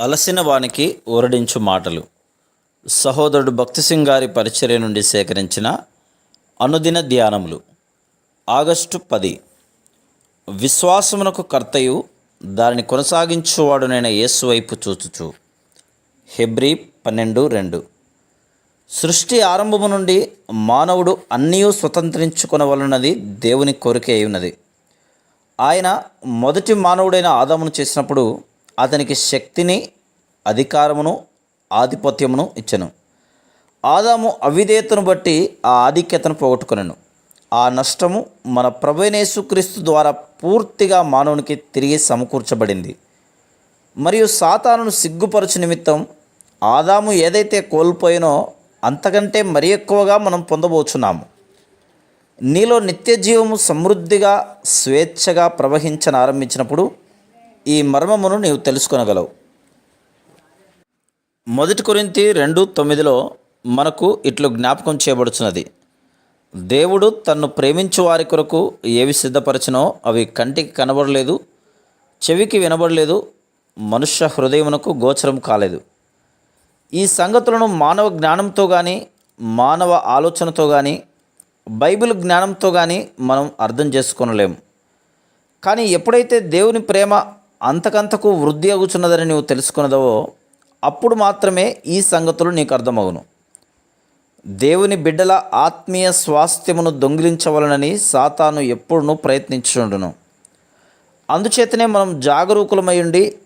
అలసిన వానికి ఊరడించు మాటలు. సహోదరుడు భక్తిసింగ్ గారి పరిచర్య నుండి సేకరించిన అనుదిన ధ్యానములు. ఆగస్టు పది. విశ్వాసమునకు కర్తయు దానిని కొనసాగించువాడునైన యేసు వైపు చూచుచు. హెబ్రీ పన్నెండు రెండు. సృష్టి ఆరంభము నుండి మానవుడు అన్నీ స్వతంత్రించుకొనవలనది దేవుని కోరిక అయినది ఉన్నది ఆయన మొదటి మానవుడైన ఆదామును చేసినప్పుడు అతనికి శక్తిని అధికారమును ఆధిపత్యమును ఇచ్చను. ఆదాము అవిధేయతను బట్టి ఆ ఆధిక్యతను పోగొట్టుకొనెను. ఆ నష్టము మన ప్రభైనేసుక్రీస్తు ద్వారా పూర్తిగా మానవునికి తిరిగి సమకూర్చబడింది. మరియు సాతానును సిగ్గుపరచు నిమిత్తం ఆదాము ఏదైతే కోల్పోయినో అంతకంటే మరి ఎక్కువగా మనం పొందబోచున్నాము. నీలో నిత్య జీవము సమృద్ధిగా స్వేచ్ఛగా ప్రవహించని ఆరంభించినప్పుడు ఈ మర్మమును నీవు తెలుసుకొనగలవు. మొదటి కొరింతి రెండు తొమ్మిదిలో మనకు ఇట్లు జ్ఞాపకం చేయబడుచున్నది. దేవుడు తన్ను ప్రేమించు వారి కొరకు ఏవి సిద్ధపరచినో అవి కంటికి కనబడలేదు చెవికి వినబడలేదు మనుష్య హృదయమునకు గోచరం కాలేదు. ఈ సంగతులను మానవ జ్ఞానంతో కానీ మానవ ఆలోచనతో కానీ బైబిల్ జ్ఞానంతో కానీ మనం అర్థం చేసుకోనలేము. కానీ ఎప్పుడైతే దేవుని ప్రేమ అంతకంతకు వృద్ధి అగుచున్నదని నువ్వు తెలుసుకున్నదవో అప్పుడు మాత్రమే ఈ సంగతులు నీకు అర్థమవును దేవుని బిడ్డల ఆత్మీయ స్వాస్థ్యమును దొంగిలించవలనని సాతాను ఎప్పుడునూ ప్రయత్నించుండును అందుచేతనే మనం జాగరూకులమై ఉండి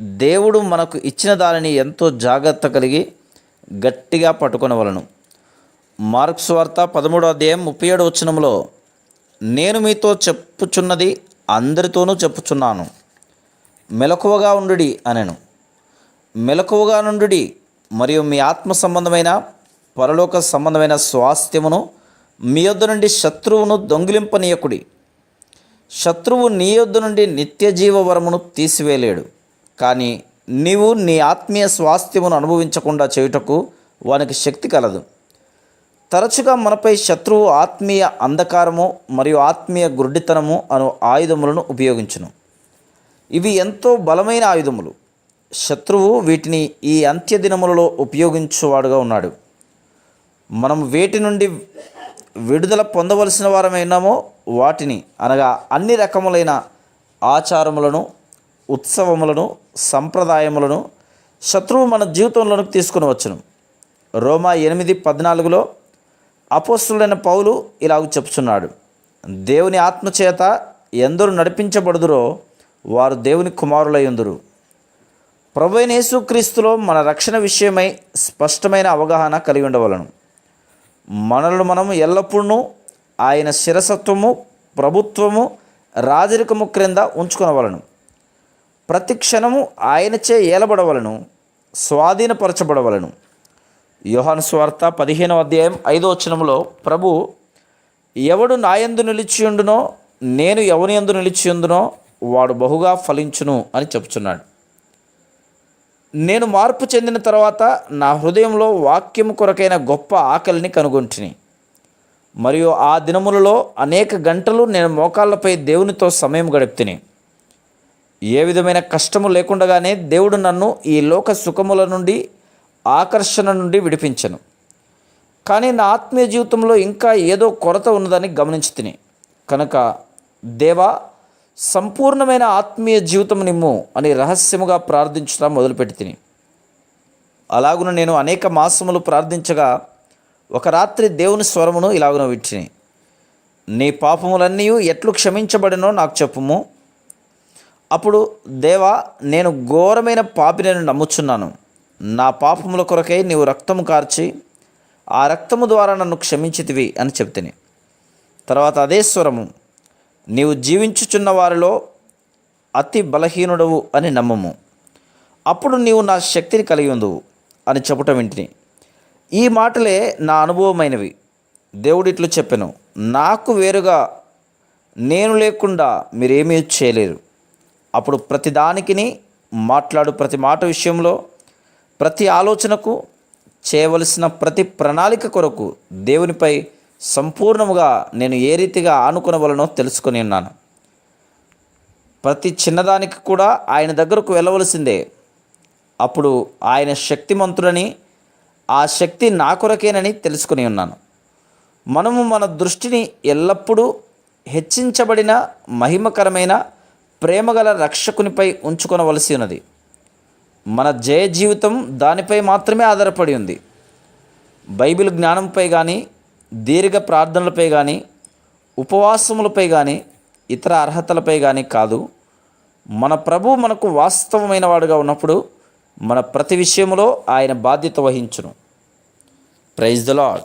దేవుడు మనకు ఇచ్చిన దానిని ఎంతో జాగ్రత్త కలిగి గట్టిగా పట్టుకొనవలను. మార్క్స్ వార్త పదమూడో అధ్యాయం ముప్పై ఏడు వచనంలో నేను మీతో చెప్పుచున్నది అందరితోనూ చెప్పుచున్నాను. మెలకువగా ఉండుడి అనెను. మెలకువగా నుండుడి మరియు మీ ఆత్మ సంబంధమైన పరలోక సంబంధమైన స్వాస్థ్యమును మీ యొద్ద నుండి శత్రువును దొంగిలింపనీయకుడి. శత్రువు నీ యొద్ద నుండి నిత్య జీవవరమును తీసివేయలేడు కానీ నీవు నీ ఆత్మీయ స్వాస్థ్యమును అనుభవించకుండా చేయుటకు వానికి శక్తి కలదు. తరచుగా మనపై శత్రువు ఆత్మీయ అంధకారము మరియు ఆత్మీయ గుడ్డితనము అను ఆయుధములను ఉపయోగించును. ఇవి ఎంతో బలమైన ఆయుధములు. శత్రువు వీటిని ఈ అంత్యదినములలో ఉపయోగించువాడుగా ఉన్నాడు. మనం వేటి నుండి విడుదల పొందవలసిన వారమైనామో వాటిని అనగా అన్ని రకములైన ఆచారములను ఉత్సవములను సంప్రదాయములను శత్రువు మన జీవితంలోనికి తీసుకుని వచ్చును రోమా ఎనిమిది పద్నాలుగులో అపోస్తులైన పౌలు ఇలాగ చెప్తున్నాడు. దేవుని ఆత్మచేత ఎందరు నడిపించబడుదురో వారు దేవుని కుమారులయ్యుందురు ప్రభువైన యేసుక్రీస్తులో మన రక్షణ విషయమై స్పష్టమైన అవగాహన కలిగి ఉండవలను. మనలను మనము ఎల్లప్పుడూ ఆయన శిరసత్వము ప్రభుత్వము రాజరికము క్రింద ఉంచుకునవలను. ప్రతి క్షణము ఆయనచే ఏలబడవలను స్వాధీనపరచబడవలను. యోహాను స్వార్త పదిహేనవ అధ్యాయం ఐదో వచనంలో ప్రభు ఎవడు నాయందు నిలిచియుండునో నేను ఎవని యందు నిలిచియుందునో వాడు బహుగా ఫలించును అని చెప్తున్నాడు నేను మార్పు చెందిన తర్వాత నా హృదయంలో వాక్యము కొరకైన గొప్ప ఆకలిని కనుగొంటిని. మరియు ఆ దినములలో అనేక గంటలు నేను మోకాళ్ళపై దేవునితో సమయం గడుపుతిని. ఏ విధమైన కష్టము లేకుండగానే దేవుడు నన్ను ఈ లోక సుఖముల నుండి ఆకర్షణ నుండి విడిపించను. కానీ నా ఆత్మీయ జీవితంలో ఇంకా ఏదో కొరత ఉన్నదని గమనించి తిని కనుక దేవా సంపూర్ణమైన ఆత్మీయ జీవితం నిమ్ము అని రహస్యముగా ప్రార్థించడం మొదలుపెట్టి తిని. అలాగున నేను అనేక మాసములు ప్రార్థించగా ఒక రాత్రి దేవుని స్వరమును ఇలాగున విచ్చిని నీ పాపములన్నీ ఎట్లు క్షమించబడినో నాకు చెప్పుము. అప్పుడు దేవా నేను ఘోరమైన పాపి నేను నమ్ముచున్నాను. నా పాపముల కొరకై నీవు రక్తము కార్చి ఆ రక్తము ద్వారా నన్ను క్షమించితివి అని చెప్తిని. తర్వాత అదే స్వరము నీవు జీవించుచున్న వారిలో అతి బలహీనుడవు అని నమ్మము. అప్పుడు నీవు నా శక్తిని కలిగి ఉందువు అని చెప్పటం వింటిని. ఈ మాటలే నా అనుభవమైనవి. దేవుడు ఇట్లు నాకు వేరుగా నేను లేకుండా మీరేమీ చేయలేరు. అప్పుడు ప్రతి దానికిని మాట్లాడు ప్రతి మాట విషయంలో ప్రతి ఆలోచనకు చేయవలసిన ప్రతి ప్రణాళిక కొరకు దేవునిపై సంపూర్ణముగా నేను ఏ రీతిగా ఆనుకునవలనో తెలుసుకొని ఉన్నాను. ప్రతి చిన్నదానికి కూడా ఆయన దగ్గరకు వెళ్ళవలసిందే. అప్పుడు ఆయన శక్తిమంతుడని ఆ శక్తి నా కొరకేనని తెలుసుకుని ఉన్నాను. మనము మన దృష్టిని ఎల్లప్పుడూ హెచ్చించబడిన మహిమకరమైన ప్రేమగల రక్షకునిపై ఉంచుకొనవలసి ఉన్నది. మన జయ జీవితం దానిపై మాత్రమే ఆధారపడి ఉంది. బైబిల్ జ్ఞానంపై కానీ దీర్ఘ ప్రార్థనలపై కానీ ఉపవాసములపై కానీ ఇతర అర్హతలపై కానీ కాదు. మన ప్రభు మనకు వాస్తవమైన వాడుగా ఉన్నప్పుడు మన ప్రతి విషయంలో ఆయన బాధ్యత వహించును. Praise the lord